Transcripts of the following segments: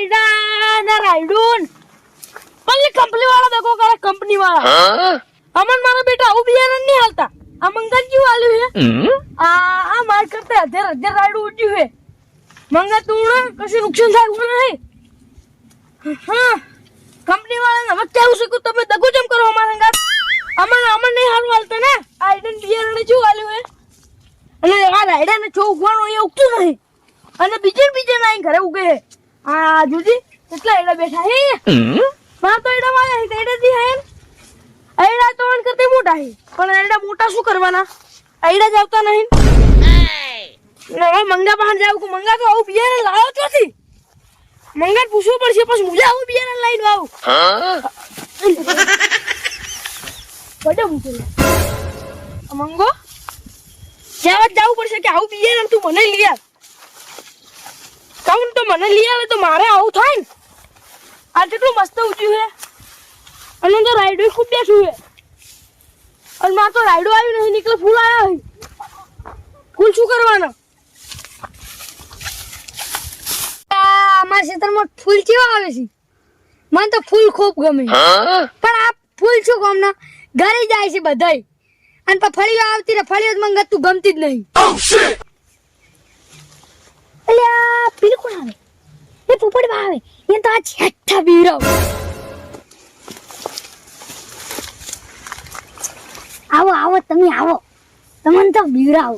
આઈડા ના રાઈડુન પલ્લી કંપની વાળા દેખો કરે કંપની વાળા. અમન મારા બેટા આવું બિયારણ નહીં હાલતા. આ મંગા ક્યું હાલ્યું હે આ આ માર કરતા હજાર હજાર રાઈડું ઉડ્યું હે મંગા તું કશું નુકસાન થાય એવું નહીં. હા કંપની વાળાને હવે કેવું શીખું તમે દગો જેમ કરો અમારા અંગાત અમન અમન નહીં હારું હાલતા ને? આઈડન બિયારણ શું હાલ્યું હે અને આ રાયડા ને છો ઉગવાનું એ ઉગતું નહીં અને બીજે બીજે ના ઘરે ઉગે આ જુજી કેટલા એડા બેઠા હે? માં તો એડા વાયા હે એડા જી હે એડા તો અન કરતે મોટા હે પણ એડા મોટા શું કરવાના? એડા જાવતા નહીં. ને હવે મંગા બહાર જાવ કે મંગા તો આવું બિયારણ લાવ્યો થી મંગા પૂછવું પડશે પછી મુજે આવું બિયારણ લઈને આવું. બડે મૂકેલો મંગો જાવ જાવું પડશે કે આવું બિયારણ તું મને લઈ આવ. કાઉન તો મને લઈ આવે તો મારે આવું થાય ને. આ કેટલું મસ્ત ઊંચ્યું છે અને તો રાયડો ખૂબ બેઠું છે અને મારે તો રાયડો આવ્યું નહીં નીકળે ફૂલ આવ્યા હોય ફૂલ શું કરવાના? અમારા ક્ષેત્રમાં ફૂલ કેવા આવે છે? મને તો ફૂલ ખૂબ ગમે. પણ આ ફૂલ શું ગમના ઘરે જાય છે બધાય. અને ફળીઓ આવતી રે ફળીઓ મને તું ગમતી જ નહીં. અલ્યા પેલું આવે? એ પોપડમાં આવે. એ તો આ છઠ્ઠા બીરો આવો આવો તમે આવો. તમને તો બીરાવ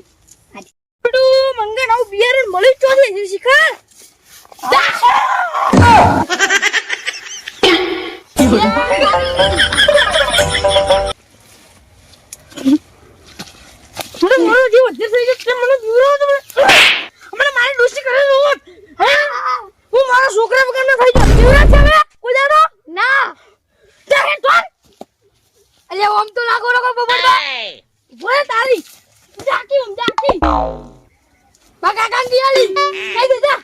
બેટું મંગન આવું બિયારણ મળી ચોથી છે શિખર. મને મારો જે થઈ ગયો મને બીવરાવો તમે કરે છે હું? મારા છોકરા વગર ના થઈ ગયો બીવરા છે હવે કોઈ દાડો? ના. ત્યારે ટોન અલ્યા ઓમ તો નાખો કોઈ પોપડમાં બોલે તારી. જાકી હું જાકી બા કાકા દિયાલી કઈ દેતા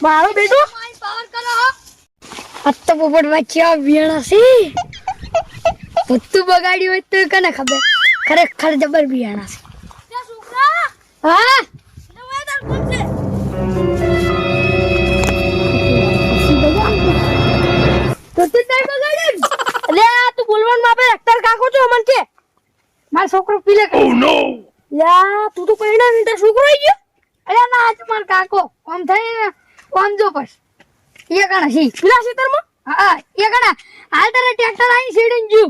મારો બેટો. પાવર કરો આ તો બબડ વચ્ચે બિયાણા છે? ભૂતું બગાડ્યું હોય તો કને ખબર? ખરેખર જબર બિયાણા છે. છોકરા. હા? નવા તાર કોણ છે તો તું તાર બગાડે ને? મારો છોકરો પીલે યા તું તો પૈણા નહીં તાર છોકરો આવી ગયો. અરે ના આજ માર કાકો. આમ થાય ને આમ જો બસ. એ કણા સી પેલા સીતરમાં હા એ કણા. હાલ તારે ટ્રેક્ટર આઈ સીડીને જુ.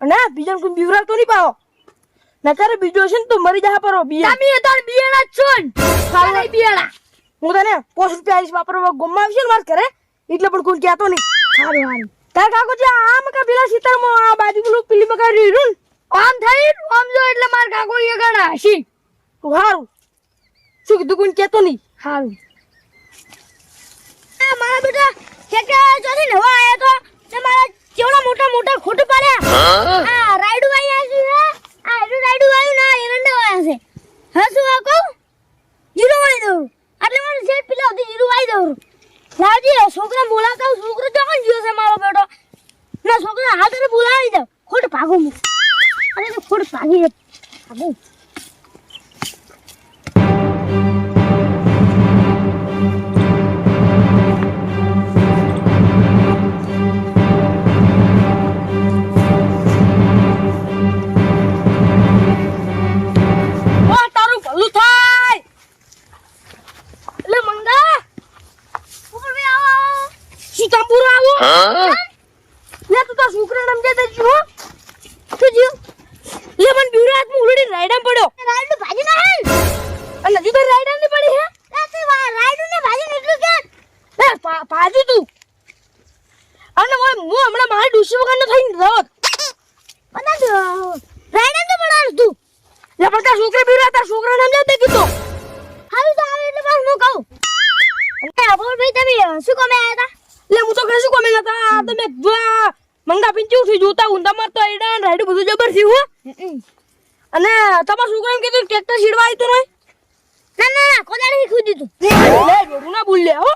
અને બીજા કોઈ બીવરા તો નહીં પાવો નકર બીજો છે ને તો મરી જા પરો બિયા તમે તાર બિયાણા જ છો ને. તારે હું તને પોસ્ટ રૂપિયા આવીશ વાપરવા ગોમમાં આવશે ને માર ઘરે? એટલે પણ કોઈ કહેતો નહીં. સારું હાલ તાર કાકો છે આમ કા પેલા સીતરમાં આ બાજુ પેલું પીલી મકા રીરું આમ થઈ આમ જો એટલે માર કાકો એ ગણા હસી સારું શું કીધું કોઈ કહેતો નહીં? સારું આ મારા બેટા ખેતર ચોથી નવા આયા તો. ને મારા કેવડા મોટા મોટા ખોટ પાડ્યા. આ રાઈડ ભાઈ આવી છે. હે આ રાઈડુ રાઈડુ આવ્યું ના એરંડા આયા છે. હા શું આ કહું? જીરો વાળી દઉં. એટલે મને શેઠ પીલા સુધી જીરો વાળી દઉં. લાવજી છોકરા બોલાવતા હું છોકરો કોણ ગયો છે મારો બેટો? ના છોકરા હાથ બોલાવી દઉં. ખોટ ભાગો અરે ખોટ ભાગી ભાગો. શું તાંબુરો આવો. લે તું તાર છોકરા રમજે તો જો તો જો લે મન બીવરા હાથ ઉલડી રાયડા પડ્યો. રાયડું ભાજી ના હે? અને હજુ તો રાયડા ને પડી હે. તે રાયડું ને ભાજી ને એટલું કે લે ભાજુ તું. અને હું હું હમણાં મારી ડુસી વગર ન થઈને રહત પતા રાયડા તો પડાવ તું. લે પણ તાર છોકરા બીવરા તાર છોકરા નામ જાતે કીધો. હાલ તો આવે એટલે બસ હું કહું. અને અભોર ભાઈ તમે શું કમે આવ્યા હતા? લે હું તો કશું કોમે નતા તમે મંગા પિંચી ઉઠી જોતા તમાર તો એડા ને રાઈડ બધું જબર થયું હો. અને તમાર છોકરા એમ કીધું? ટ્રેક્ટર છીડવા આવ્યું નહીં ના ના ના કોદાળી ખુદી તું લે જોડું ના બોલ લે હો.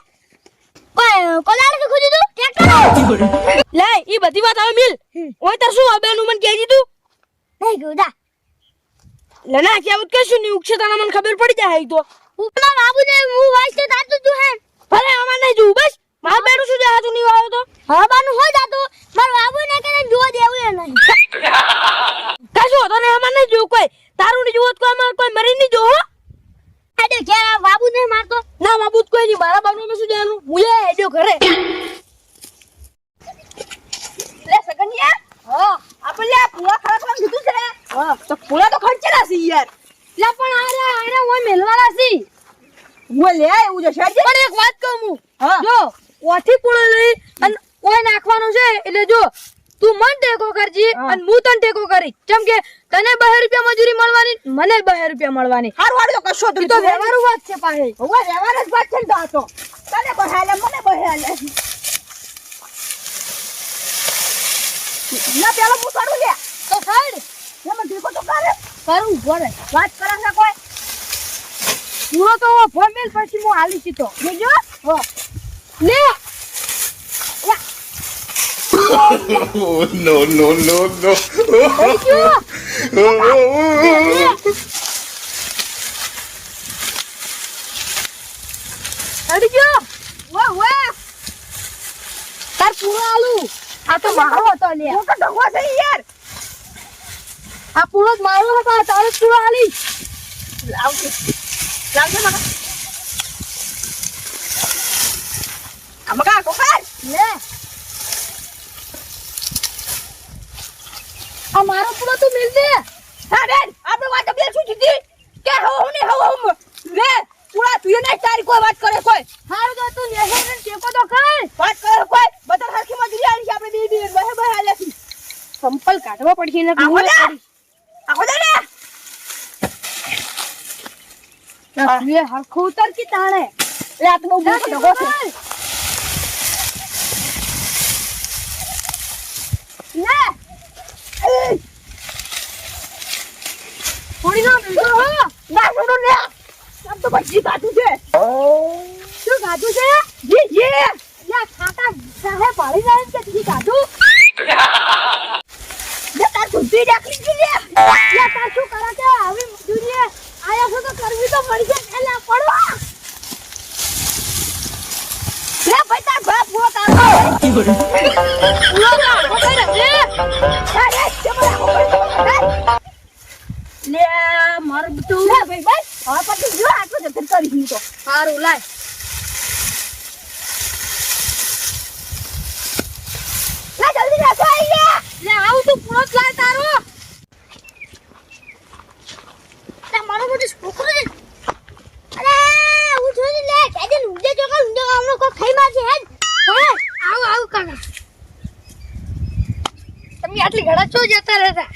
કોદાળી ખુદી તું ટ્રેક્ટર લે ઈ બધી વાત આવે મિલ. ઓય તાર શું હવે નું મન કહેજી તું નહીં ગોડા લે ના કે આવું કશું નહીં ઉક્ષે તાના મને ખબર પડી જાય તો. બાબુ ને હું વાસ્તે તાતું તું હે. ભલે અમાર નહીં જોવું બસ. મારા બેનું શું હાથું નહીં આવ્યો તો? હવાનું હોય જાતું? મારું આવું ને કે જોવા દેવું એ નહીં. કશું હતો ને આમાં નહીં જોવું કોઈ. તારું નહીં જોવું કોઈ અમારે કોઈ મરી નહીં જોવો આડે ઘેર બાબુ ને મારતો? ના બાબુ કોઈ નહીં. મારા બાબુ મેં શું જવાનું હું એ હેડ્યો ઘરે. લે સગનિયા. હા. આપણે લે આ પૂરા ખરાબ કીધું છે. હા તો ખર્ચેલા છે યાર લે પણ આરે આરે ઓય મેલવાના છી હું લે એવું છે શેઠજી પણ એક વાત કહું હું હા જો ઓથી પૂળો લઈ અને ઓય નાખવાનું છે એટલે જો તું મન ટેકો કરજી હા. અને હું તને ટેકો કરી. કેમ કે તને બે રૂપિયા મજૂરી મળવાની મને બે રૂપિયા મળવાની. હારું વાળો તો કશો ઈ તો વ્યવહારુ વાત છે પાહે. હવે વ્યવહાર જ વાત છે ને તો તો. તને બહાલે મને બહાલે ના પેલો હું કરું લે? તો સાઈડ ને મને ટેકો તો કરે. કરું ઘરે વાત કરા છે કોઈ. પૂરો તો ફોર્મેલ પછી હું હાલી સીતો જોજો હો લે. no, no, no, no. અડી ગયો વાહ વાહ તાર પૂરો આલુ આ તો મારો હતો લે હું તો ઢગો છે યાર આ પૂરો જ મારો હતો આ તારો જ પૂરો આલી લાવજે લાવજે મગા આ મગા કોકાર લે આ મારો પૂરો તું મિલ દે. હા બેન આપણે વાત બે શું કીધી કે હો હું ને હો હું લે પૂરા તું ને તારી કોઈ વાત કરે કોઈ. હારું તો તું નેહે ને ટેકો તો કર. વાત કરે કોઈ? બધા હરખી માં આલી આવી આપણે બે બે બહે બહે આલે છી. સંપલ કાઢવા પડશે ને આખો દે આખો દે ને લે. હરખું ઉતર કી તાણે. લે આ તો બહુ મોટો ઢગો છે લે થોડી ના મિલતો હો. ના છોડો લે આમ તો બધી કાઢું છે. શું ગાધું છે? જી જી. લે ખાટા સાહે પાડી જાય કે તી ગાધું? લે તાર બુદ્ધિ દાખલી જી લે. લે તાર શું કરે કે આવી મજૂરી આયા છો તો કરવી તો પડશે એટલે પડવા લે ભાઈ તારો દીધો તો સારું લાય. આવું તું મારો હું લે. કેજે ઊંડે જો કે ઊંડે આમનો કો ખાઈ હે આવ આવ કાકા. તમે આટલી ઘડા છો જતા રહેતા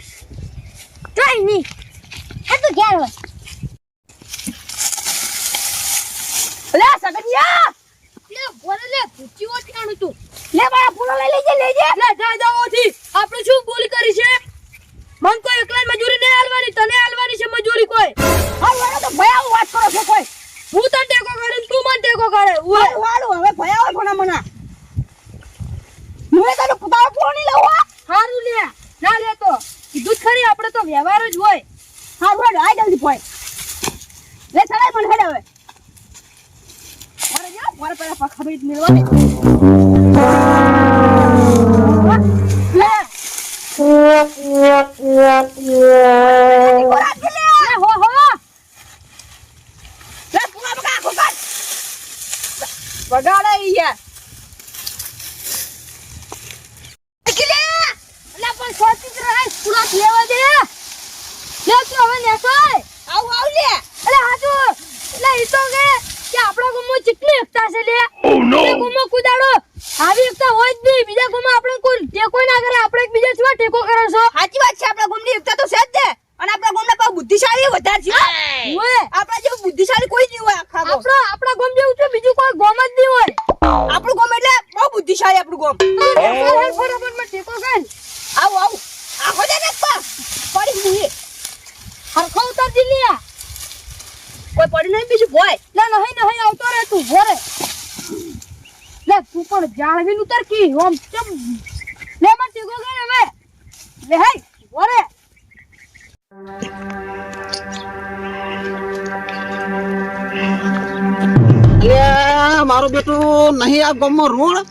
લેવા દે લે તું હવે નેસાય આવ આવ લે અલે હાજુ લે ઈ તો કે કે આપણા ગામમાં કેટલી એકતા છે લે Oh no! બીજા કુદાડો આવી એકતા હોય જ નહીં બીજા ગામમાં આપણે કોઈ ટેકો ના કરે આપણે બીજા શું ટેકો કરો છો સાચી વાત છે આપણા ગામની એકતા તો છે જ ને અને આપણા ગામના પાછા બુદ્ધિશાળી વધારે છે આપણા જેવું બુદ્ધિશાળી કોઈ નહીં હોય આખા ગામ આપણા આપણા ગામ જેવું છે બીજું કોઈ ગોમ જ નહીં હોય આપણું ગોમ એટલે બહુ બુદ્ધિશાળી આપણું ગોમ ફટાફટમાં ટેકો કર આવ આવ આખો દે ને પા પડી નહીં. હરખો ઉતાર દિલ્હી કોઈ પડી નહીં બીજું ભોય. લે નહીં નહીં આવતો રે તું ભોરે લે તું પણ જાળવીને ઉતર કી ઓમ ચમ. લે માં ટેકો કર હવે. લે હે ભોરે મારું બેટું નહીં આ ગામમાં રોડ?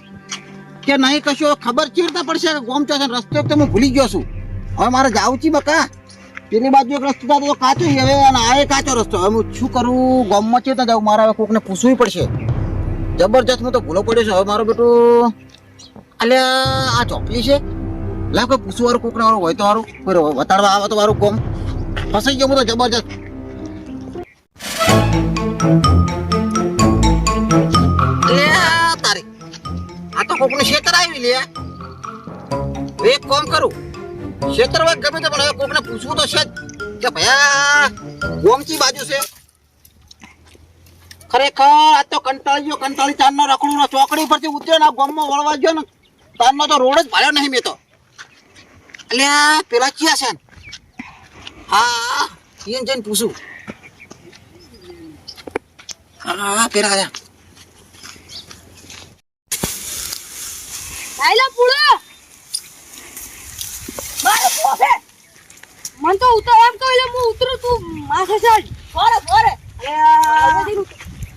કે નહીં કશો? ખબર ચી પડશે ગામ ચોસે રસ્તો તો હું ભૂલી ગયો છું? હવે મારે જાવું છે બકા. પેલી બાજુ એક રસ્તો તો કાચો હવે, અને આ એ કાચો રસ્તો. હવે હું શું કરું? ગામમાં તો જાઉં. મારે હવે કોકને પૂછવું પડશે. જબરજસ્ત હું તો ભૂલો પડ્યો છે. હવે મારો બેટું અલ્યા આ ચોપલી છે. લાવ કોઈ પૂછવું વાળું કોકને વાળું હોય તો વાળું. કોઈ વતાડવા આવે તો મારું કોમ. ફસાઈ ગયો હું તો જબરજસ્ત. તારી. આ તો કોકને શેતર આવી લે. એક કોમ કરું. ખેતર ગમે તે, પણ હવે કોકને પૂછવું તો છે કે ભયા ગોમચી બાજુ છે. ખરેખર આ તો કંટાળી ગયો કંટાળી ચાંદનો રખડું ચોકડી પરથી ઉતર્યો ને આ ગોમમાં વળવા ગયો ને તારનો તો રોડ જ ભાડ્યો નહીં મેં તો. એટલે પેલા ક્યાં છે? હા એને જઈને પૂછું. હા, પેલા આયા. છે મન તો ઉતર એમ તો એટલે હું ઉતરું તું માથે ચડ ફોરે ફોરે.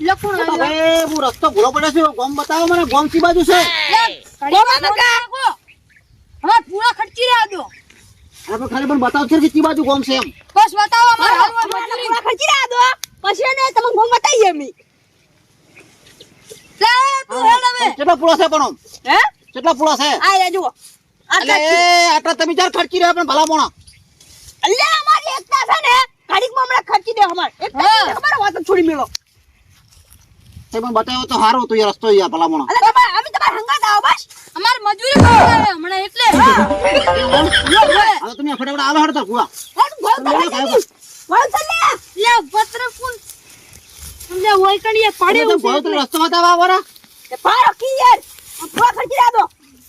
લખું હવે હું રસ્તો ભૂલો પડે છે. ગોમ બતાવો મને ગોમ સી બાજુ છે હવે પૂરા ખર્ચી રહ્યા દો. આપણે ખાલી પણ બતાવ છે કે ચી બાજુ ગોમ છે એમ. બસ બતાવો અમારે પૂળા ખર્ચી રહ્યા દો. પછી ને તમે ફોન બતાવીએ અમે લે તું હેડ હવે. કેટલા પૂળો છે પણ હે? કેટલા પૂળો છે? આ જુઓ. એ આટલા તમે ચાર ખર્ચી રહ્યા પણ ભલા મોણા? અલ્યા અમારી એકતા છે ને ઘડીકમાં હમણાં ખર્ચી દે અમાર. એકતા હા. અમારે વાત છોડી મેળો. તે પણ બતાવ્યો તો સારું તું એ રસ્તો યાર ભલા મોણા. અલે તમારે અમે તમારે હંગાત આવો બસ. અમાર મજૂરી આવે હમણાં એટલે. હવે તમે ફટાફટ આવે હડતા તમે લે. પત્ર ફૂલ. હોય કણીએ પડે તમે રસ્તો બતાવવા વાળા એ કી યાર? આ ખર્ચી દો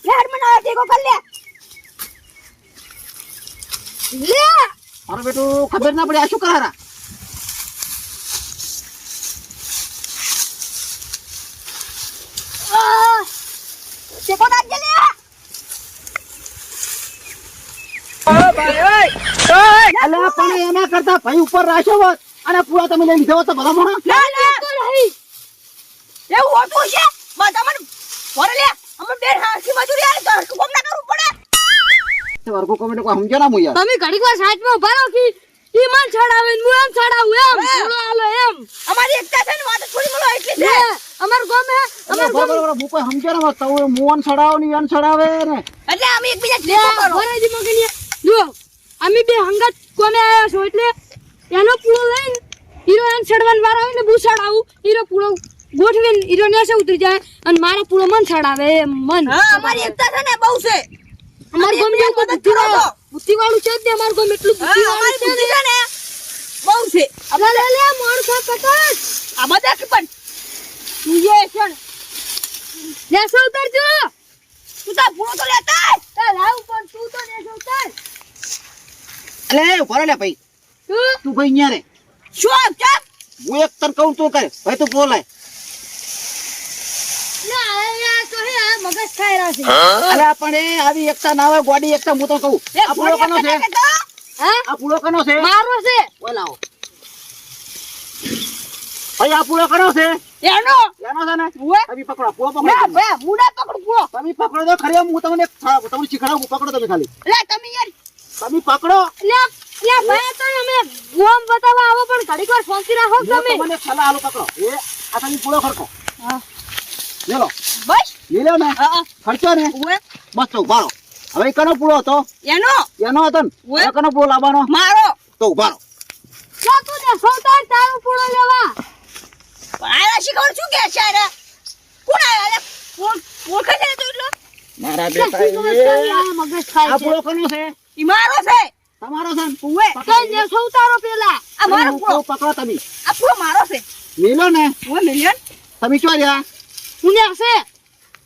હેડ મને આવે ટેકો કર લે. લે. મારું બેટું ખબર ના પડે આ શું કરારા આ, ટેકો નાખજે લે. અલ્યા પણ એના કરતા ભાઈ ઉપર રાખ્યો હોત અને પૂળા તમે લઈ લીધા તો ભલા મોણા. ના ના એવું હોતું છે બધા મને વરે લે. અમે બે હાથી મજૂરી આલે તો હરખું કામ ના કરવું પડે? વર્ગો કોમેન્ટ કોઈ સમજો ના હું યાર. તમે ઘડીક વાર સાચમાં ઊભા રહો કે. ઈ મન છડાવે ને હું એમ છડાવું એમ. પૂળો આલો એમ. અમારી એકતા છે ને વાત થોડી મળો એટલી છે. અમાર ગામ હે અમાર બરાબર બરાબર હું સમજો ના હોત તો હું મોહન ને યન છડાવે ને. એટલે અમે એકબીજા લે ભરાજી મગનિયા જો અમે બે હંગાત કોમે આયા છો એટલે એનો પૂળો લઈને હીરો એન છડવાન વાર આવે ને બુ છડાવું હીરો પૂળો ગોઠવીને હીરો નેસે ઉતરી જાય? અને મારો પૂરો મન છડાવે. મન. હા અમારી એકતા છે ને બહુ છે. અમારી ગામ એકબીજા જેવું મદદ બુદ્ધિ કરો તો. બુદ્ધિ વાળું છે જ ને અમાર ગામ એટલું હા બુદ્ધિ અમારી વાળું છે ને. બહુ છે. લે લે લે મોણસા કટક આ બધા કે પણ. તું જે છે ને નેસે ઉતરજો. તું તો પૂરો તો લેતા. એ લાવ પણ તું તો નેસે ઉતર. અલે ઊભા લે ભાઈ. તું તું ભાઈ અહીંયા રે. શું ચાપ હું એક તને કહું તું કરે. ભાઈ તું બોલાય. તો મગજ ખાઈ રહ્યા છે. અલ્યા પણ આવી એકતા ના હોય ગોડી એકતા હું તો કહું. આ પૂળો કનો છે? તો હા? આ પૂળો કનો છે? મારો છે. બોલાવો. ભાઈ આ પૂળો કનો છે? એનો? એનો છે ને. પકડો પૂળો પકડો ના પકડ તમે પકડો તો ખરી હું તમને એક તમને શીખડાવું પકડો તમે ખાલી. લે તમે યાર. તમે પકડો. લે લે ભાઈ તો અમે ગોમ બતાવવા આવો પણ ઘડીક વાર શાંતિ રાખો તમે. મને એક સલાહ પકડો. એ આ તમે પૂળો ખડકો. લે લો બસ. લે લ્યો ને? હા ખર્ચો ને. બસ તો ઉભારો હવે કનો પૂળો હતો? એનો? એનો હતો ને? કનો પૂળો લાવવાનો? મારો. તો ઉભારો જો તું ને સૌતાર તારો પૂળો લેવા. આયા શીખવડ શું કે છે રે? કોણ આયા ખાઈ જાય તો એટલો? મારા બેટા એ. મગજ ખાય આ પૂળો કનો છે? ઈ મારો છે. તમારો છે ને? ઉવે. ને સૌતારો પેલા. આ મારો પૂળો પકડો તમે. આ પૂળો મારો છે. મેલો ને? ઓ મિલિયન તમે ક્યાં રહ્યા? હશે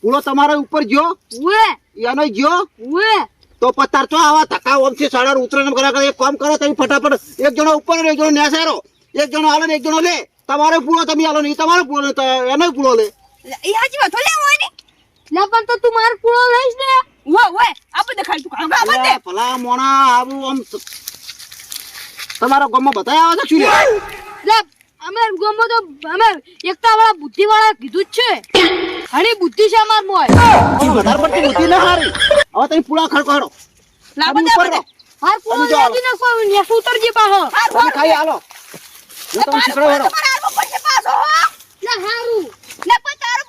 પૂળો તમારા ઉપર ગયો ઉએ એનો ગયો ઉએ તો પત્તાર તો આવા ધક્કા ઓમથી સાડા ઉતરે ને કરે કરે. એક કામ કરો તમે ફટાફટ. એક જણો ઉપર એક જણો નેસારો એક જણો હાલે ને એક જણો લે. તમારો પૂળો તમે હાલો ને ઈ તમારો પૂળો એનો પૂળો લે. એ હાજી વાત લે હોય ને લે પણ તો તું મારો પૂળો લઈશ ને. ઓ ઓ આ બધે ખાલી તું કામ આ દે ભલા મોણા આવું આમ તમારો ગમો બતાય આવે છે શું લે? અમે ગમો તો અમે એકતા વાળા બુદ્ધિ વાળા કીધું જ છે. ઘણી બુદ્ધિ છે અમાર મોય. પણ વધારે પડતી બુદ્ધિ ના હારી. હવે તમે પૂળા ખડકો હારો. તમે દે બધે. હાર પૂળો તમે ના કોઈ ને નેસ ઉતરજી પાહો હાર તમે ખાઈ હાલો. જો તમે શીખડો હારો તમારે પડશે પાછો, ના હારું. ને પણ તારો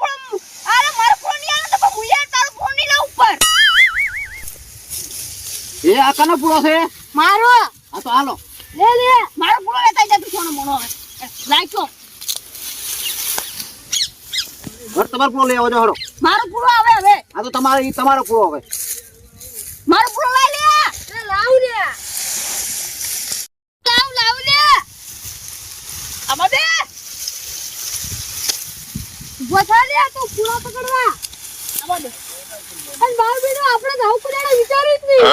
અરે મારો ફોનની આલો તો હું યાર તારો ફોનની લા ઉપર. એ આ કનો પૂળો છે. મારો. આ તો હાલો. લે લે. મારો પૂળો લેતા જા તું સોનો મોનો હવે. લાઈકો ઘર તમારો પૂળો લઈ આવજો હેડો મારો પૂરો આવે હવે. આ તો તમારે ઈ તમારો પૂળો આવે મારો પૂરો લઈ લે. લે લાવ લે લાવ લાવ લે. અમાદે દે લે તો પૂરો પકડવા. અમાદે અને બાર બેનો આપણે તો આવું વિચારી જ નહીં.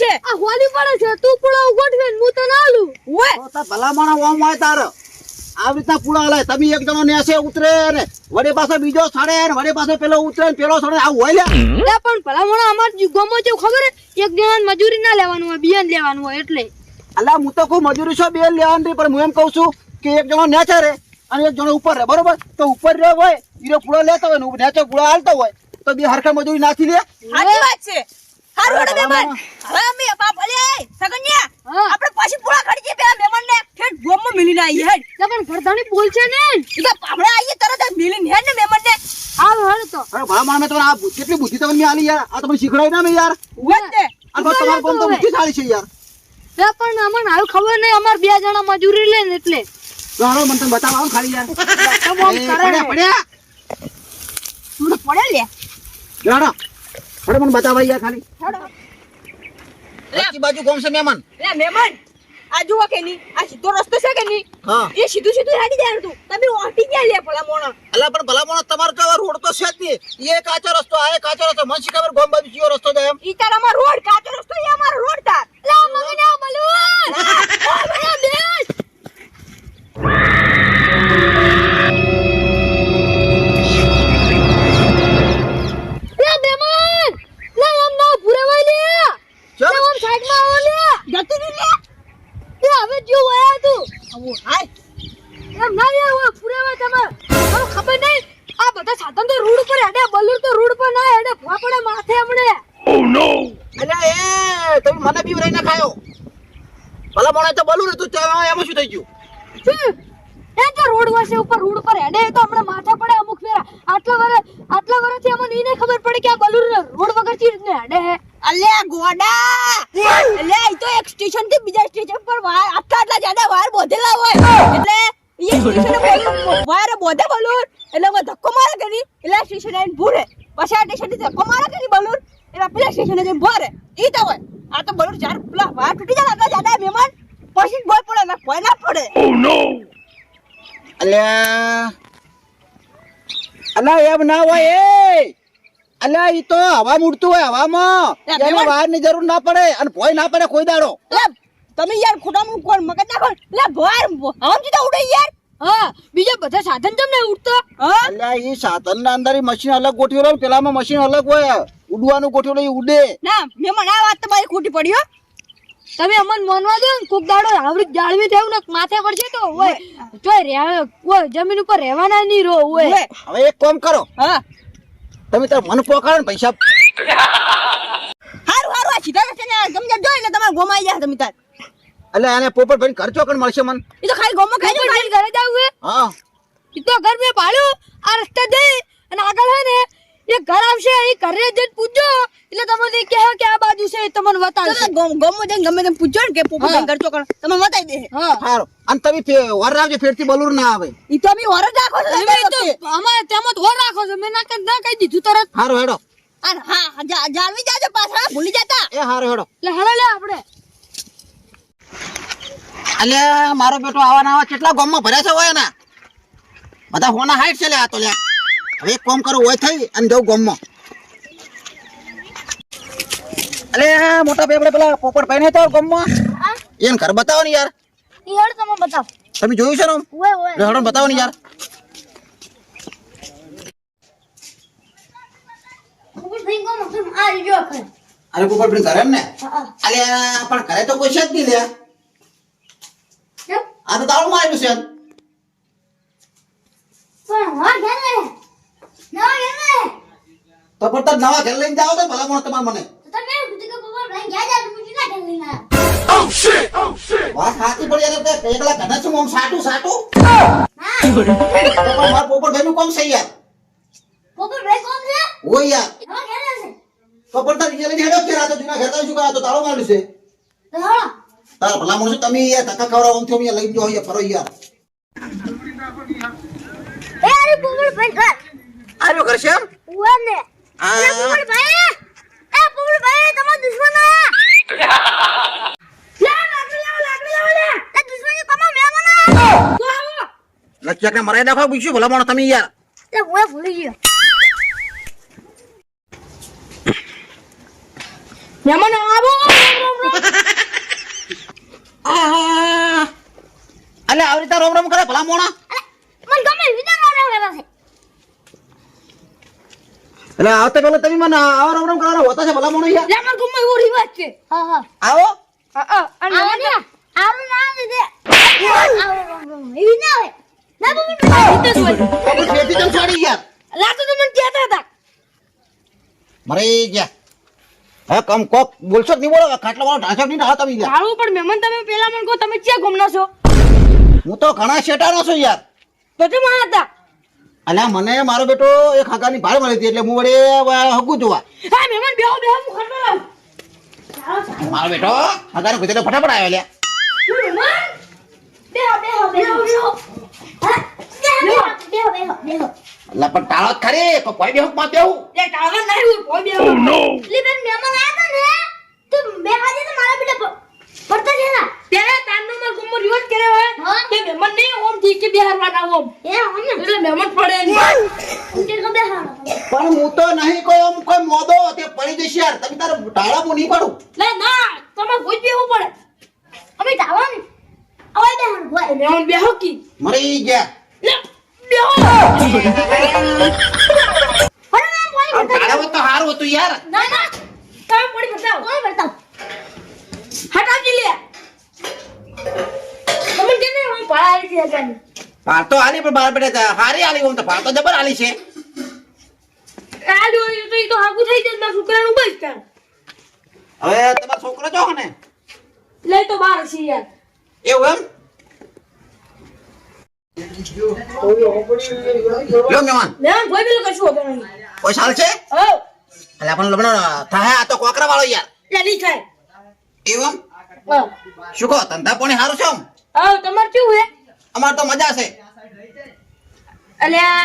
છે. આ હોલી પડે છે. તું પૂળો ગોઠવે હું તો આલું ઓય. તો ભલા માણા ઓમ હોય તાર. આવી રીતના પૂળા હલાય તમે એક જણો નેસે ઉતરે ને વડે પાસે બીજો સડે ને વડે પાસે પેલો ઉતરે ને પેલો સડે. આવું હોય લ્યા. લે પણ ભલા માણા અમાર ગમો જેવું ખબર એક જણા મજૂરી ના લેવાનું હોય બિયાન લેવાનું હોય એટલે. અલા હું તો કોઈ મજૂરી છો બે લેવાનું પણ હું એમ કહું છું કે એક જણો નેચે રે અને એક જણો ઉપર રે. બરોબર? તો ઉપર રે હોય ઈરો પૂળો લેતો હોય ને નેચે પૂળો હાલતો હોય તો બે હરખા મજૂરી નાખી લે. સાચી વાત છે. હારું હેડો મહેમાન. હવે અમે બાપ અલે સગન્યા. આપણે પાછી પૂરા ખડી જઈએ પેલા ફેર ગોમમાં મિલીને આવીએ હેડ. લે પણ ઘરધાણી બોલ છે ને? ઈ તો આપણે આવીએ તરત મિલીને હેડ ને મહેમાનને. હાલ હાલ તો. અરે ભલા મામે તો આ કેટલી બુદ્ધિ તમને આલી યાર. આ તમને શીખડાય ના મે યાર. જ તે આ તો તમારે કોમ તો બુદ્ધિ સારી છે યાર. એ પણ અમને હાલ ખબર નહીં અમાર બે જણા મજૂરી લે ને એટલે. તો હાલો મને તમે બતાવો ખાલી યાર. તમે કરે પડ્યા પડ્યા. તું તો પડે લે. જાડો પડે મને બતાવો યાર ખાલી. હેડો. બાજુ કોમ છે મહેમાન. લે મહેમાન આ જુઓ કે નહીં આ સીધો રસ્તો છે કે નહીં? હા. એ સીધું સીધું હાડી જાય તું. તમે ઓટી ગયા લે ભલા મોણા અલા પણ ભલા માણસ તમારો તો રોડ તો છે જ નહીં. એ કાચો રસ્તો આ એ કાચો રસ્તો. મન શી ખબર ગોમ બાજુ કયો રસ્તો જાય એમ? ઈ તારા માં રોડ કાચો રસ્તો એ અમારો રોડ તાર. લા મગન આ બલૂન ઓ બડા બેસ. આમ સાઈડમાં આવો લે લે. લે હવે જો આયા તું. આવો હાય. એમ ના તમાર હવે ખબર નહીં આ બધા સાધન તો રોડ પર હેડે બલૂન તો રોડ પર ના હેડે પડે માથે હમણે. અલ્યા એ તમે મને બી રહી ખાયો. ભલા માણસ તો બોલું ને તું ત્યાં એમાં શું થઈ ગયું? શું? એ તો રોડ વસે ઉપર રોડ પર હેડે તો હમણાં માથા પડે અમુક ફેરા. આટલા વરસ આટલા વર્ષથી અમને એને નહીં ખબર પડે કે આ બલુર રોડ વગર ચી રીતને હેડે હે. અલ્યા ગોડા! અલ્યા ઈ તો એક સ્ટેશનથી બીજા સ્ટેશન પર વાર આટલા આટલા જાડા વાયર બોધેલા હોય. એટલે એ સ્ટેશન પર વાયર બોધે બલુર એટલે મે ધક્કો મારે કરી. એટલે સ્ટેશન આવીને ભૂરે. પછી આ સ્ટેશનથી ધક્કો મારે કરી બલુર એટલે પેલા સ્ટેશન જઈને ભરે. ઈ તો હોય. આ તો બલુર ચાર પેલા વાર તૂટી જાય આટલા જાડા મહેમાન. પછી જ ભોય પડે ના ભોય ના પડે. અલ્યા. અલા એમ ના હોય એ. અલ્યા ઈ તો હવા ઉડતું હોય હવામાં. એને બેવડ. વારની જરૂર ના પડે અને ભોય ના પડે કોઈ દાડો. તમે યાર ખોટામાં કોણ મગજ નાખો. એટલે ભાર હમ જીતા ઉડે યાર. હા બીજા બધા સાધન કેમ ને ઉડતો? અલ્યા ઈ સાધન ના અંદર મશીન અલગ ગોઠવેલો પેલામાં મશીન અલગ હોય. ઉડવાનું ગોઠવેલું ઉડે. ના મહેમાન આ વાત તમારી ખોટી પડી હો. તમે અમન માનવા દો ને કોક દાડો આવડી જાળવી થયું ને માથે પડશે તો ઓય ઓય જમીન ઉપર રહેવાના નહીં રો ઓય ઓય. હવે એક કામ કરો. હા. તમે તાર મન પોકાડો ને પૈસા. હારું હારું આ સીધા રસ્તે ને ગમજા જો એટલે તમારે ગોમાઈ જાય તમે તાર. એટલે આને પોપટ ભરીને ખર્ચો કણ મળશે મન. એ તો ખાલી ગોમો ખાઈ ખાલી ઘરે જાવ હે? હા. એ તો ઘર મેં પાડ્યું આ રસ્તે જઈ અને આગળ હે ને એક ઘર આવશે એ ઘરે જઈને પૂછજો. એટલે તમને કહે કે આ બાજુ છે એ તમને બતાવશે. ગમો જઈને ગમે તેમ પૂછજો ને કે પોપો હા. ઘર કણ? તમે બતાવી દે. હા. સારો અને તમે ફે- વર રાખજો ફેરથી બલુર ના આવે. ઈ તો અમે વરસ રાખો છો તમે તો અમારે તેમ જ ઓર રાખો છો. મે ના કઈ ના કહી દીધું તરત. હારો હેડો. અરે હા જાળવી જાજો પાછા ભૂલી જતા. એ હારો હેડો. લે હેડો લે આપણે. અલ્યા મારો બેટો આવા ના આવા કેટલા ગામમાં ભર્યા છે હોય એના? બધા હોના હાઈટ છે લે આ તો લે. હવે એક કામ કરું હોય થઈ અને જવું ગામમાં. અલે મોટા ભાઈ પેલા પોપટ ભાઈ ને તો ગામમાં એને ઘર બતાવો ને યાર તમે બતાવ. તમે જોયું છે ને ઓય ઓય ને બતાવો ને યાર. અરે પોપટ ભાઈ ઘરે ને? અલે પણ ઘરે તો કોઈ છે જ નહીં લે. આ તો તાળું માર્યું છે. પણ ઘેર તો પણ તમે નવા ઘર લઈને જાઓ તો ભલા મોણસ તમારે મને. જા ઘેર લઈને વાત સાચી પડી યાર તે એકલા ઘણા છું આમ સાટું સાટું. હા. તો પણ મારા પોપટભાઈ નું કોમ છે યાર. પપ્પા ભાઈ કોણ છે? ઓય યાર. નવા ઘેર લે છે? તો પણ તાર ઈયર લઈને હેડો કે રાતો જૂના ઘર શું કરા? તો તાળો છે. તારા ભલા મોણસ તમે યાર ધક્કા ખવડાવો આમ થયો લઈ જાઓ યાર ફરો યાર. એ અરે પપ્પા ભાઈ ઘર. આર્યો છે એમ? ઓને આ ભાઈ એ પપ્પા ભાઈ તમારા દુશ્મન. આયા લે લાકડી લાવો લાકડી લાવો લે. એ દુશ્મન તમારા મહેમાન આયા તો આવો. મરાઈ નાખો બીજું ભલા માણસ તમે યાર? એ હું ભૂલી ગયો. મહેમાન આવો અલે આવી રીતે રોમ રોમ કરે ભલા મોણા? મને ગમે વિચાર રોમ વેલા છે. એટલે આવતા પેલા તમે મને આવો રોમ કરવાનો હોતા છે ભલા મોણો યાર લે અમાર ગુમ્મા એવો રિવાજ છે. હા હા. આવો. હા હા અને આવો ને. આવો ના દે આવો એવી ના હોય ના બબુ તો જ તો છોડી યાર લા તો મને કહેતા હતા. મરી ગયા. હા કમ કોક બોલશો નહીં બોલો? ખાટલા વાળો ઢાંચક નહીં હાથ તમે યાર. હારું પણ મહેમાન તમે પેલા મને કહો તમે ક્યાં ગુમના છો? હું તો ઘણા શેટાનો છું યાર. તો કેમ આ હતા. અલ્યા મને મારો બેટો એ ખાકાની ભાર મળી હતી એટલે હું વડે હકું જોવા. હા મેમન બેહો બેહો હું ખાટલો લાવ મારો બેટો ખાકાનો કુતરો ફટાફટ આવ્યો લે મહેમાન? બેહો બેહો બેહો. બેહો હા? બેહો બેહો બેહો બેહો એટલે પણ ટાળો ખરી તો કોઈ બેહો માં બેહું એ ટાળો નહીં કોઈ બેહો. લીબેન મહેમાન આયા તા ને? તો બે હાજે તો મારા બેટા પડતા છે ના ત્યારે તારનો માર ગુમ્મો રિવાજ કરે હોય કે મહેમાન નહીં ઓમથી કે બિહારવાના ઓમ. એ હો એટલે મહેમાન પડે નહીં. ઉનકે કો પણ હું તો નહીં કોઈ મોદો તે પડી જશે યાર. તમે તારે ટાળા હું નહીં પાડું. લે ના તમારે કોઈ બેહવું પડે. અમે જાવા ને હવે બેહો ભાઈ મહેમાન બેહો કી. મરી ગયા. લે બેહો. મેં તો હારું હતું યાર. ના ના તમે પડી બતાવો કોઈ બતાવ હટાવજી લે. તમે કેને હું પડાવી છે જાની ભાર તો હાલી પણ બાર બેટે હારી આલી હું તો તો જબર આલી છે. આડો તો ઈ તો હાગુ થઈ જાય મારા છોકરાનું બસ કામ. હવે તમારો છોકરો જો ને લે તો બાર છે યાર. એવું એમ? કોઈ પેલું કશું હોતું નહીં. કોઈ સાલ છે? હો એટલે આપણને લગ્ન થાય આ તો કોકરા વાળો યાર. લે થાય એવું શું કહો ધંધા પાણી સારું છે હા તમારે કેવું હે અમાર તો મજા છે. અલ્યા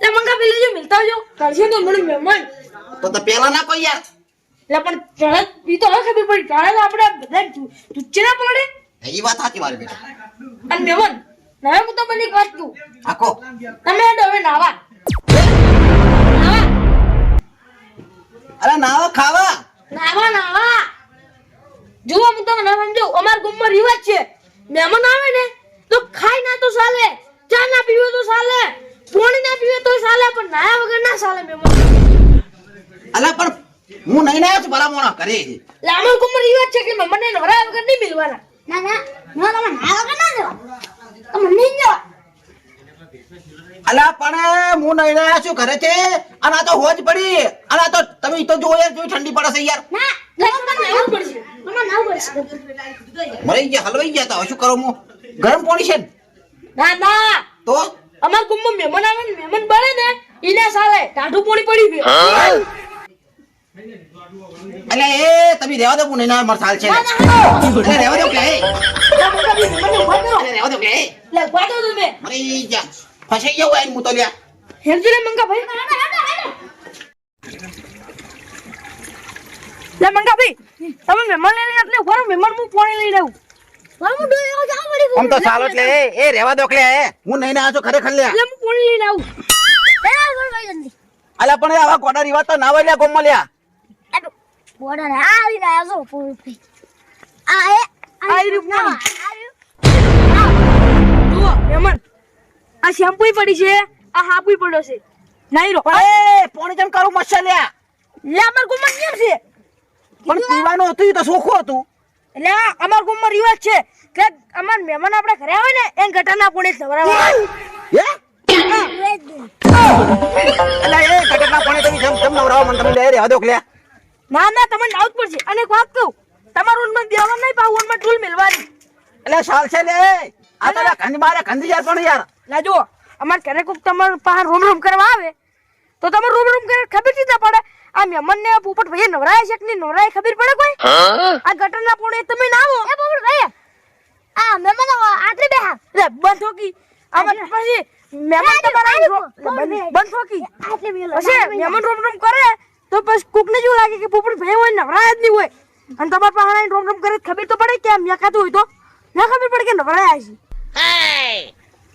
લે મંગા પેલું જો મિલતા જો કરશે તો મને મહેમાન. તો તો પેલા ના કોઈ યાર. લે પણ તરત પી તો ખબર પડી તરત આપણે બધા તુચ્ચે ના પડે એ વાત સાચી મારી બેટા. અને મહેમાન હવે હું તો બધી વાત કહું. આખો. તમે હવે નાવા. નાવા. અરે નાવા ખાવા. નાવા નાવા. જુઓ હું તમને સમજો અમાર ગામમાં રિવાજ છે. મહેમાન આવે ને તો ખાઈ ના તો ચાલે ચા ના પીવે તો ચાલે પાણી ના પીવે તો ચાલે પણ નાયા વગર ના ચાલે મહેમાન. અલા પણ હું નહીં નાયો છું ભલા મોણા કરે. છે એટલે અમાર ગામમાં રિવાજ છે કે મને નવરા વગર નહીં મિલવાના. ના ના ના તમે ના વગર ના જવા તમે નહીં જવા અલા પણ હું નહીં રહ્યા છું ઘરે છે અને આ તો હોજ પડી અને આ તો તમે તો જો યાર કેવી ઠંડી પડે છે યાર મરી ગયા હલવાઈ ગયા તો શું કરો હું ગરમ પાણી છે ને? તો અમાર કુંભ મહેમાન આવે ને મહેમાન બળે ને ઈ સાલે ટાઢું પાણી પડી ગયું અલે એ તમે રહેવા દો નહીં ના માર સાલ છે ને. રહેવા દો કે રહેવા દો કે લે ઊભા તમે મરી ગયા ફસાઈ ગયો હોય ને હું તો લ્યા હેરજો રે મંગા ભાઈ. લે મંગા ભાઈ તમે મહેમાન લઈને એટલે ઊભા રહો મહેમાન હું પાણી લઈ લઉં મારું ડોય એવો જાવ પડી આમ તો સાલો એટલે એ એ રહેવા દો કે એ. હું નહીં ના છું ખરેખર લ્યા એટલે હું પોણી લઈને આવું. બેરા આવ ભાઈ જલ્દી અલા પણ આવા ગોડા રીવા તો ના હોય લે ગોમમાં લ્યા બોડા ને આવી ના આજો ફી આ એ આઈ રહ્યું ના પાણી. જુઓ મહેમાન. આ શેમ્પુ પડી છે? આ હાપુ પડ્યો છે. નહીં રો એ પોણી જેમ કરું મસ્ત લ્યા. લે અમાર ગુમર કેમ છે? પણ પીવાનું હતું તો સોખું હતું. એટલે અમાર ગુમર રિવાજ છે. કે અમાર મહેમાન આપણે ઘરે આવે ને એ ગટર ના પોણે સવરાવા હે? એટલે એ ગટરના પાણી તમે જેમ જેમ નવરાવો મને તમે લે રે હદોક લે ના ના તમને જ પડશે. અને એક વાત કહું તમારું મન દેવાનું નહીં પાવું ઉનમાં ઢૂલ મેળવાની એટલે છે લે આ તો ખંડી મારે ખંડી યાર પણ યાર. ના જુઓ અમારે ઘરે કોઈક તમારું પાસે રૂમ રૂમ કરવા આવે તો તમે રૂમ રૂમ કરે ખબર જ પડે? આ મહેમાન ને પોપટ ભાઈ નવરાય છે કે નવરાય ખબર પડે કોઈ? આ ગટરના પોણે તમે ના આવો. એ પોપટ ભાઈ આ મહેમાન આટલે બેહા લે બંધ હોકી અમાર પછી મહેમાન તમારા લે, બંધ- હોકી આટલે પછી મહેમાન રૂમ રૂમ કરે તો પછી કોકને જેવું લાગે કે પોપટ ભાઈ હોય નવરાય જ નહીં હોય. અને તમારા પાસે રૂમ રૂમ કરે ખબર તો પડે કે મેં ખાતું હોય તો? ના ખબર પડે કે નવરાય છે.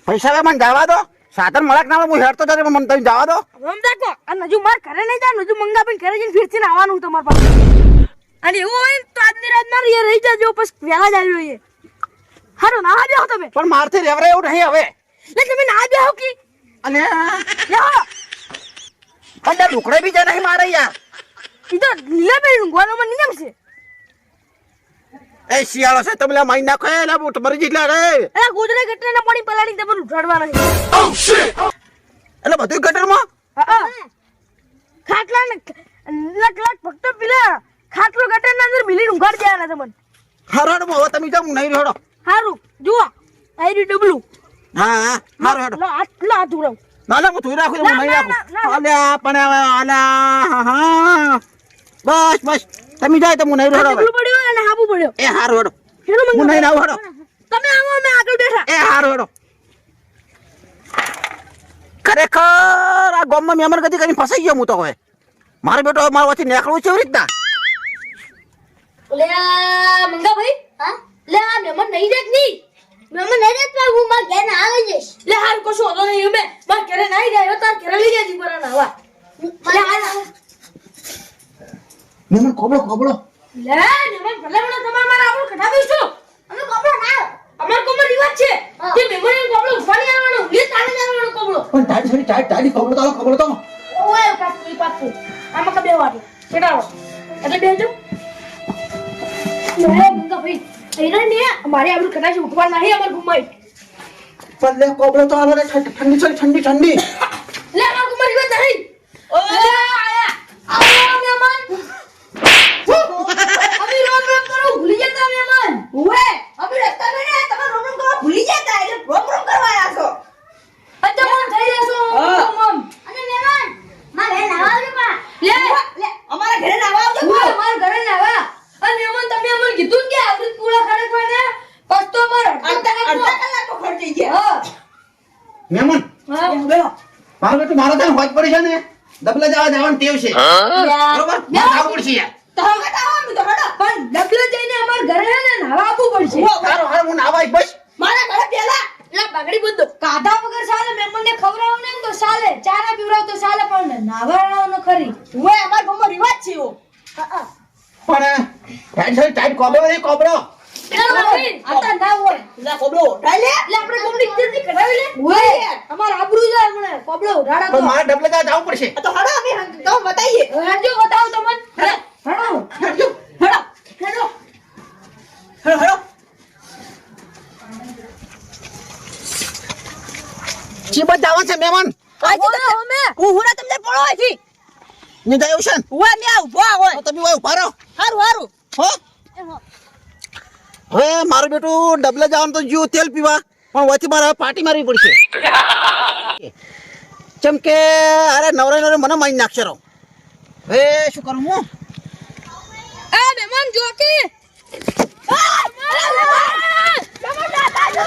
પૈસા મને જવા દો. સાધન મળક ના હું હેડતો જતો મને તમે જવા દો. રમ દાખો અને હજુ માર ઘરે નહીં જાય હજુ પણ ઘરે જઈને ફિરથી આવવાનું તમારા પાસે. અને એવું હોય તો આજની રાત મારે એ રહી જાજો પછી વહેલા જ આવી જોઈએ હારું ના બેહો તમે. પણ મારથી રેવરે એવું નહીં હવે. લે તમે ના બેહો કી. અને પણ લુકડે બી જાય નહીં મારે યાર. ઈ તો લીલા પેરી ઊંઘવાનો નિયમ છે. એ શિયાળો છે તમને માઈ નાખો એ લા બૂટ મરી જીલા લે રે અરે ગુજરે ગટરના પાણી પલાળી તમે ઓ શિટ એટલે બધું ગટરમાં? હા, હા. ખાટલા ને લક લક ફક્ત પેલા. ખાટલો ગટરના અંદર મિલી ઉઘાડ જાય ને તમને હરડ મો તમે હું નહીં હેડો હારું જુઓ. આઈડી ડબલું. હા હા હારો હેડો લો હાથ લો ના ના હું ધોઈ રાખું હું નહીં રાખું. ના, ના. અલ્યા પણ હા, હા. બસ બસ. તમે જાય તો હું નહીં હેડો પડ્યો અને હાબુ પડ્યો. એ હાર હેડો. હેડો હું. નહીં આવું હેડો. તમે આવો અમે આગળ બેઠા. એ હાર હેડો. ખરેખર આ ગામમાં મેમર ગતિ કરીને ફસાઈ ગયો હું તો હવે. મારો બેટો મારો વચ્ચે નીકળવું છે એવી રીતના. લે મંગા ભાઈ હા? લે આ મહેમાન નહીં દેખની મહેમાન નહીં રહેતા હું માર ઘેર ના આવી જઈશ. લે હાર કશું હતો નહીં અમે માર ઘરે નહીં જાય તાર ઘરે લઈ જાય ના નાવા લે આ મહેમાન કોબળો કોબળો. લે મહેમાન ભલે મને તમાર મારા આપણું કઢાવીશું અમે કોબળો ના અમાર કોમર રિવાજ છે. કે મહેમાન કોબળો ઉઠવાની આવવાનો લે તાણે જ કોબળો. પણ ટાઈટ છોડી ટાઈટ ટાઈટ કોબળો તો કોબળો તો ઓય પાપુ પાપુ આમાં કબે બે કેડાવો એટલે બેજો લે ગંગા ભાઈ એના ને અમારે આપણું કદાચ ઉઠવા નહીં અમાર ઘુમાઈ પણ લે કોબળો તો આવે ઠંડી છોડી ઠંડી ઠંડી. લે અમાર ઘુમાઈ રિવાજ નહીં. લે આયા. આવો અમે રોમ રોમ કરો ભૂલી જતા મહેમાન ઉવે અમે રસ્તા મેં ને તમે રોમ રોમ કરવા ભૂલી જતા એટલે રોમ રોમ કરવા આવ્યા છો અચ્છા મન થઈ જશો હા. મમ અને મહેમાન માર ઘેર ના આવજો પણ લે લે અમારા ઘરે નાવા આવજો હું અમાર ઘરે ના આવ્યા અને મહેમાન તમે અમને કીધું ને કે આવૃત પૂરા ખડક પડે બસ તો અમાર અડધા અડધા કલાક તો ખર્ચી ગયા હા મહેમાન હા બેહો મારો બેટો મારો ત્યાં હોજ પડી છે ને દબલા જવા જવાનું ટેવ છે બરોબર મારે આવવું પડશે યાર તો હવે તો આવો તો હડો પણ ડબલે જઈને અમાર ઘરે હે ને નાવા આપવું પડશે હારો હારો હું નાવા આવીશ બસ મારા ઘરે પેલા લે પગડી બધો કાઢા વગર ચાલે મહેમાનને ખવડાવો ને તો ચાલે ચાના પીવડાવ તો ચાલે પણ નાવાળાનો ખરી ઉવે અમારા ગામમાં રિવાજ છે એવો પણ ટાઈટ છોડી ટાઈટ કોબળો નહીં કોબળો ચાલો ભાઈ આતા ના હોય લે કોબળો ઉઠાઈ લે એટલે આપણે કોમની ઇજ્જત કરાવી લે ઓય અમાર આબરૂ જાય હમણાં કોબળો ઉડાડા પણ તો મારે ડબલે જવા જવું પડશે આ તો હડો અમે બતાઈએ. હરજો બતાવો તમને હડો હેડજો. હડો હેડો હડો હડો ચીબા જવાનું છે મહેમાન આજે તો અમે. હું હુરા તમને પડો અહીંથી ને જયું છે ને મે ઊભા હોય. તો તમે ઊભા રહો. હારું હારું. હો. હવે મારું બેટું ડબલે જવાનું તો જીવ તેલ પીવા. પણ વચ્ચે મારા પાટી પાર્ટી મારવી પડશે. જેમ કે, અરે નવરે નવરે મને મારી નાખશે રહો. હવે શું કરું હું? એ બેમન જોકી બેમન દાદા જો